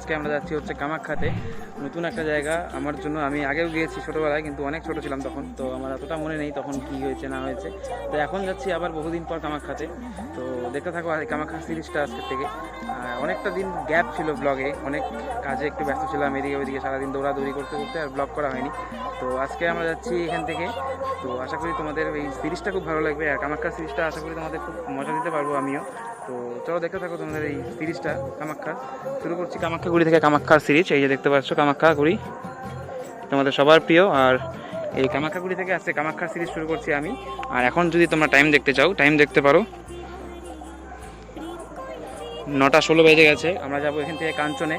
আজকে আমরা যাচ্ছি হচ্ছে কামাখ্যাতে। নতুন একটা জায়গা আমার জন্য। আমি আগেও গিয়েছি ছোটোবেলায়, কিন্তু অনেক ছোট ছিলাম তখন, তো আমার এতটা মনে নেই তখন কি হয়েছে, না হয়েছে। তো এখন যাচ্ছি আবার বহুদিন পর কামাখ্যাতে। তো দেখতে থাকো আর কামাখ্যা সিরিজটা আজকের থেকে। অনেকটা দিন গ্যাপ ছিল ব্লগে অনেক কাজে একটু ব্যস্ত ছিলাম, এদিকে ওইদিকে সারাদিন দৌড়াদৌড়ি করতে করতে আর ব্লগ করা হয়নি। তো আজকে আমরা যাচ্ছি এখান থেকে। তো আশা করি তোমাদের এই সিরিজটা খুব ভালো লাগবে, আর কামাখ্যা সিরিজটা আশা করি তোমাদের খুব মজা দিতে পারব আমিও। তো চলো দেখতে থাকো তোমাদের এই সিরিজটা, কামাখ্যা। শুরু করছি কামাখ্যাগুড়ি থেকে কামাখ্যার সিরিজ, এই যে দেখতে পাচ্ছ কামাখ্যাগুড়ি তোমাদের সবার প্রিয়, আর এই কামাখ্যাগুড়ি থেকে আজকে কামাখ্যার সিরিজ শুরু করছি আমি। আর এখন যদি তোমরা টাইম দেখতে চাও টাইম দেখতে পারো। নটা ষোলো বেজে গেছে, আমরা যাব এখান থেকে কাঞ্চনে।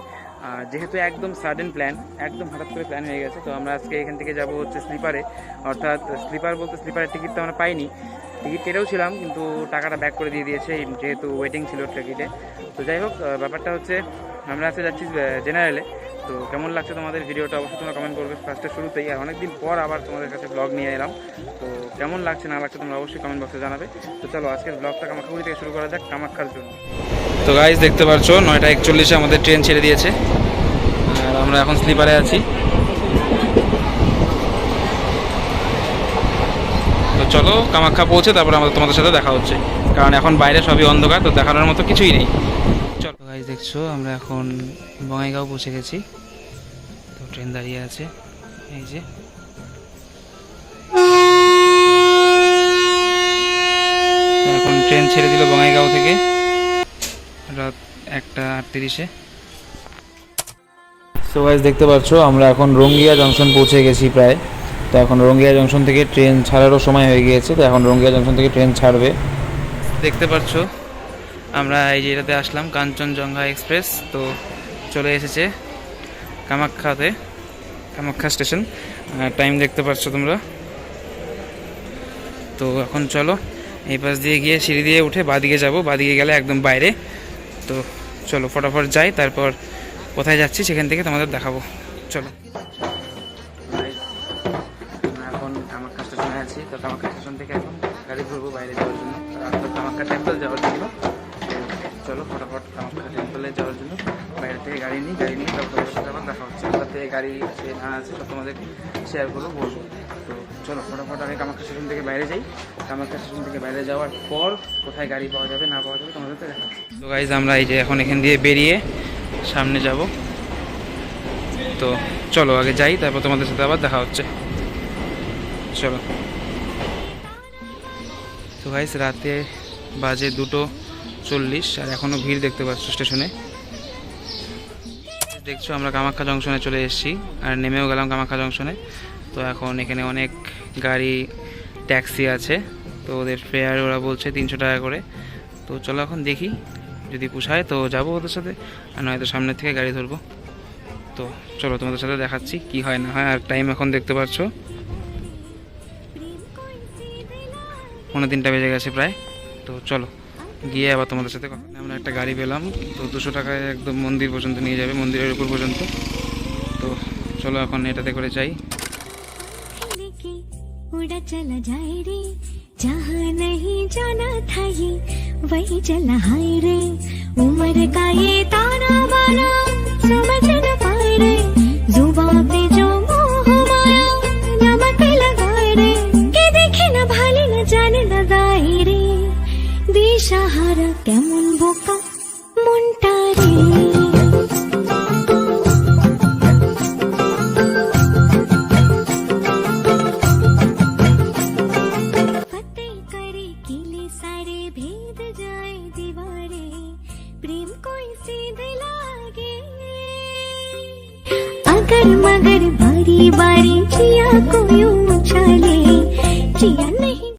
আর যেহেতু একদম সাডেন প্ল্যান একদম হঠাৎ করে প্ল্যান হয়ে গেছে, তো আমরা আজকে এখান থেকে যাব হচ্ছে স্লিপারে অর্থাৎ স্লিপার বলতে স্লিপারের টিকিট তো আমরা পাইনি। টিকিট কেটেও ছিলাম, কিন্তু টাকাটা ব্যাক করে দিয়ে দিয়েছে, যেহেতু ওয়েটিং ছিল টিকিটে তো যাই হোক ব্যাপারটা হচ্ছে আমরা আসতে যাচ্ছি জেনারেলে তো কেমন লাগছে তোমাদের ভিডিওটা? অবশ্যই তোমরা কমেন্ট করবে ফার্স্টে শুরুতেই। আর অনেকদিন পর আবার তোমাদের কাছে ব্লগ নিয়ে এলাম। তো কেমন লাগছে, না লাগছে তোমরা অবশ্যই কমেন্ট বক্সে জানাবে। তো চলো, আজকের ব্লগটা কামাখাগুড়ি থেকে শুরু করা যাক, কামাখ্যার জন্য। তো গাইজ দেখতে পাচ্ছ নয়টা একচল্লিশে আমাদের ট্রেন ছেড়ে দিয়েছে। আর আমরা এখন স্লিপারে আছি। চলো কামাখ্যা পৌঁছে তারপর আমাদের তোমাদের সাথে দেখা হচ্ছে। কারণ এখন বাইরে সবই অন্ধকার তো দেখানোর মতো কিছুই নেই। চলো। গাইজ দেখছ আমরা এখন বঙ্গাইগাঁও পৌঁছে গেছি। তো ট্রেন দাঁড়িয়ে আছে। এই যে। এখন ট্রেন ছেড়ে দিল বঙ্গাইগাঁও থেকে। রাত একটা আটত্রিশে। সো গাইজ দেখতে পাচ্ছ আমরা এখন রঙ্গিয়া জংশন পৌঁছে গেছি প্রায়। তো এখন রঙ্গিয়া জংশন থেকে ট্রেন ছাড়ারও সময় হয়ে গিয়েছে, তো এখন রঙ্গিয়া জংশন থেকে ট্রেন ছাড়বে। দেখতে পাচ্ছ আমরা এই যেটাতে আসলাম, কাঞ্চনজঙ্ঘা এক্সপ্রেস, তো চলে এসেছে কামাখ্যাতে, কামাখ্যা স্টেশন। টাইম দেখতে পাচ্ছ তোমরা। তো এখন চলো, এই পাশ দিয়ে গিয়ে সিঁড়ি দিয়ে উঠে বাদিকে যাব, বাদিকে গেলে একদম বাইরে। তো চলো, ফটাফট যাই, তারপর কোথায় যাচ্ছি সেখান থেকে তোমাদের দেখাবো। চলো। আছি, তো কামাখ্যা স্টেশন থেকে এখন গাড়ি ধরবো বাইরে যাওয়ার জন্য। তো কামাখ্যা টেম্পল যাওয়ার জন্য। চলো ফটাফট কামাখ্যা টেম্পলে যাওয়ার জন্য। বাইরে থেকে গাড়ি নিই, গাড়ি নিয়ে তারপর সাথে আবার দেখা হচ্ছে। থেকে গাড়ি আছে, না আছে, সব তোমাদের শেয়ার করব, বলব। তো চলো ফটাফট আমি কামাখ্যা স্টেশন থেকে বাইরে যাই। কামাখ্যা স্টেশন থেকে বাইরে যাওয়ার পর কোথায় গাড়ি পাওয়া যাবে, না পাওয়া যাবে তোমাদের তো দেখা তো গাইজ আমরা এই যে এখন এখান দিয়ে বেরিয়ে সামনে যাব। তো চলো আগে যাই, তারপর তোমাদের সাথে আবার দেখা হচ্ছে। চলো। তো গাইস রাতে বাজে দুটো চল্লিশ আর এখনও ভিড় দেখতে পাচ্ছ স্টেশনে। দেখছ, আমরা কামাখ্যা জংশনে চলে এসেছি আর নেমেও গেলাম কামাখ্যা জংশনে। তো এখন এখানে অনেক গাড়ি, ট্যাক্সি আছে, তো ওদের ফেয়ার ওরা বলছে তিনশো টাকা করে। তো চলো এখন দেখি, যদি পোষায় তো যাব ওদের সাথে, আর নয়তো সামনের থেকে গাড়ি ধরবো। তো চলো তোমাদের সাথে দেখাচ্ছি কি হয় না হয়, আর টাইম এখন দেখতে পাচ্ছ। পনেরো তিনটা বেজে গেছে প্রায় তো চলো গিয়ে আবার তোমাদের সাথে কথা আমরা একটা গাড়ি পেলাম তো দুশো টাকায় একদম মন্দির পর্যন্ত নিয়ে যাবে মন্দিরের উপর পর্যন্ত তো চলো এখন এটাতে করে যাই लेके उड़ा चला जाए रे जहाँ नहीं जाना था ये वही चला हाय रे उम्र का ये ताना बाना समझ न पाए रे अगर मगर बारी बारी जिया को यूं उछाले जिया